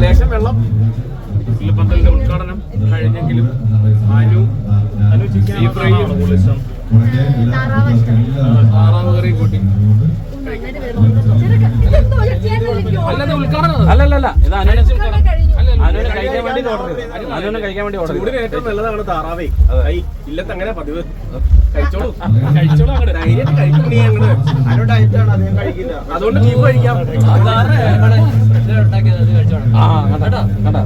ലേശം വെള്ളം പന്തലിന്റെ ഉദ്ഘാടനം കഴിഞ്ഞെങ്കിലും അനു അനു ചിക്കൻ ഫ്രൈയും താറാവ് കറി കൂട്ടി അല്ലല്ല ഉദ്ഘാടനം അല്ലല്ല ഇത് അനു അനുവിന് കഴിക്കാൻ വേണ്ടി ഓർഡർ ചെയ്തു കഴിക്കാൻ വേണ്ടി ഓർഡർ ചൂടിന് ഏറ്റവും നല്ലതാണ് താറാവേ. ഐ ഇല്ലത്ത് അങ്ങനെ പതിവ്. കഴിച്ചോളൂ. കഴിച്ചോളൂ അങ്ങോട്ട് ധൈര്യമായിട്ട് കഴിക്കും നീ അങ്ങോട്ട് അനു ഡയറ്റാണ് അധികം കഴിക്കില്ല. അതുകൊണ്ട് ബീഫ് കഴിക്കാം. ആ കണ്ടാ? കണ്ടാ?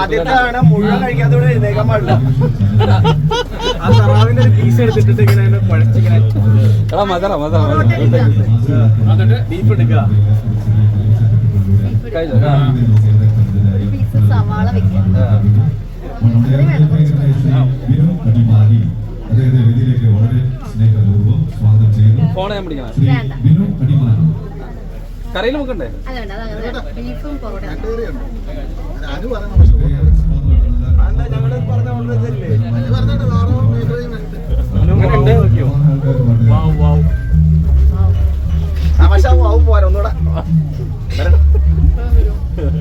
ആദ്യത്താണ് മുഴുവൻ കഴിക്കാതെ ഇവിടെ എഴുന്നേക്കാൻ പാടില്ല. ആ താറാവിന്റെ ഒരു പീസ് എടുത്തിട്ട് ഇങ്ങനെ കുഴച്ചിങ്ങനെ മതറ മതറ എന്നിട്ട് ബീഫ് എടുക്കുക കഴിച്ചോ? പക്ഷെ ഞാൻ പിടിക്കണം. കറിയിൽ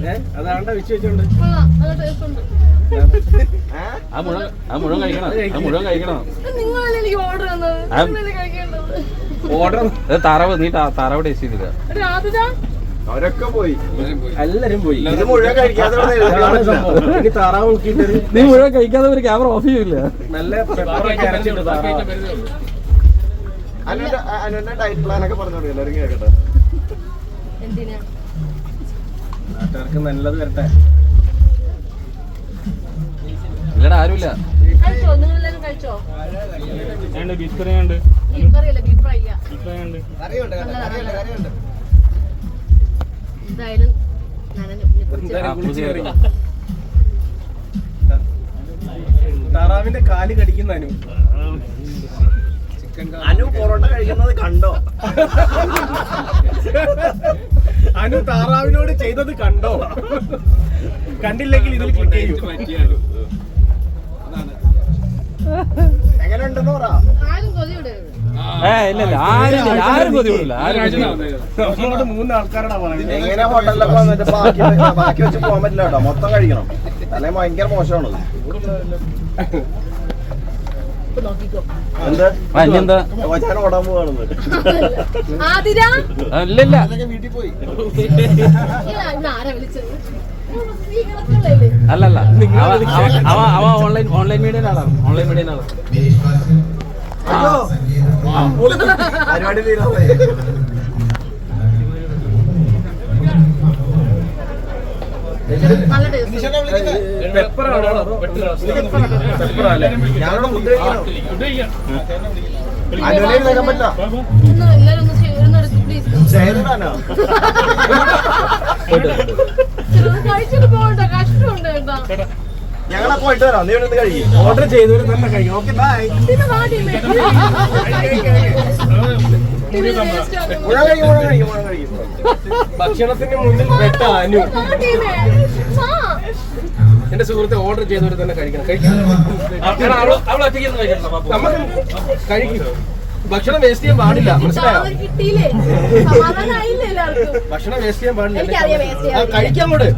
ഏഹ് അതാണ്ട വിച്ച് വെച്ചോണ്ട്. ആ? മുഴുവൻ ആ മുഴുവൻ കഴിക്കണം ആ മുഴുവൻ കഴിക്കണം. നിങ്ങളല്ലേ എനിക്ക് ഓർഡർ തന്നത്? ഓർഡർ ഇത് താറാവ് നീ താ- താറാവ് ടേസ്റ്റ് ചെയ്തില്ല. അവരൊക്കെ പോയി. എല്ലാരും പോയി. ഇത് മുഴുവൻ കഴിക്കാതെ. ഇനി താറാവ് നോക്കിയിട്ട് നീ മുഴുവൻ കഴിക്കാതെ ഒരു ക്യാമറ ഓഫ് ചെയ്യില്ല? നല്ല അനുവിന്റെ ഡയറ്റ് പ്ലാൻ ഒക്കെ എല്ലാവരും കേൾക്കട്ടെ. നാട്ടുകാർക്ക് നല്ലത് വരട്ടെ. ഇല്ലടാ ആരുമില്ല. കഴിച്ചോ ബീഫ് കറി ഉണ്ട് ബീഫ് കറിയല്ല ബീഫ് ഫ്രൈ ബീഫ് ഫ്രൈ ഉണ്ട് എന്തായാലും താറാവിന്റെ കാൽ കടിക്കുന്ന അനു അനു പൊറോട്ട കഴിക്കുന്നത് കണ്ടോ അനു താറാവിനോട് ചെയ്തത് കണ്ടോ കണ്ടില്ലെങ്കിൽ ഇതിൽ ക്ലിക്ക് ചെയ്യൂ ഏ ഇല്ല ഇല്ല. ആരും ഇല്ല, ആരും കൊതിവില്ല ആരും കൊതിവില്ല. നമ്മളോട് മൂന്ന് ആൾക്കാരോടാ പറയുന്നത് എങ്ങനെ ഹോട്ടലിലൊക്കെ വന്നിട്ട് ബാക്കി ബാക്കി വെച്ച് പോകാൻ പറ്റില്ല കേട്ടോ. മൊത്തം കഴിക്കണം. അല്ലെങ്കിൽ ഭയങ്കര മോശമാണ്. എന്ത്? ആ, ഇനി എന്താ? ഞാൻ ഓടാൻ പോവാണെന്ന്. ആ, ഇല്ല. ഇല്ല വീട്ടിൽ പോയി. ഇന്ന് ആരാ വിളിച്ചത്? സ്ത്രീകളൊക്കെ അല്ലല്ല. അവ അവ- അവ അവ ഓൺലൈൻ ഓൺലൈൻ മീഡിയ ആളാണ്. ഓൺലൈൻ മീഡിയ ആളാണ്. പരിപാടി ഞാനോട് ഞങ്ങളെ പോയിട്ട് വരാം. നീ ഇവിടെ കഴിക്കും. ഓർഡർ ചെയ്തവര് തന്നെ കഴിക്കും. ഓക്കെ ബൈ ഭക്ഷണത്തിന് മുന്നിൽ പെട്ട അനു. എന്റെ സുഹൃത്തെ ഓർഡർ ചെയ്തവര് തന്നെ കഴിക്കണം. കഴിക്കണം നമുക്ക് കഴിക്കും. ഭക്ഷണം വേസ്റ്റ് ചെയ്യാൻ പാടില്ല. മനസ്സിലായോ? ഭക്ഷണം വേസ്റ്റ് ചെയ്യാൻ പാടില്ല. കഴിക്കാൻ കൂടെ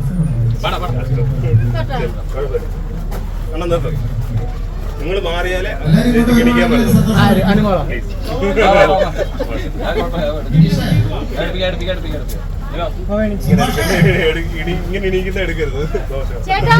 കേട്ടോ നിങ്ങൾ മാറിയാലേ ഗണിക്കാൻ പറ്റും. ഇങ്ങനെ ഇരിക്കുന്ന എടുക്കരുത്. ദോഷം ചേട്ടാ.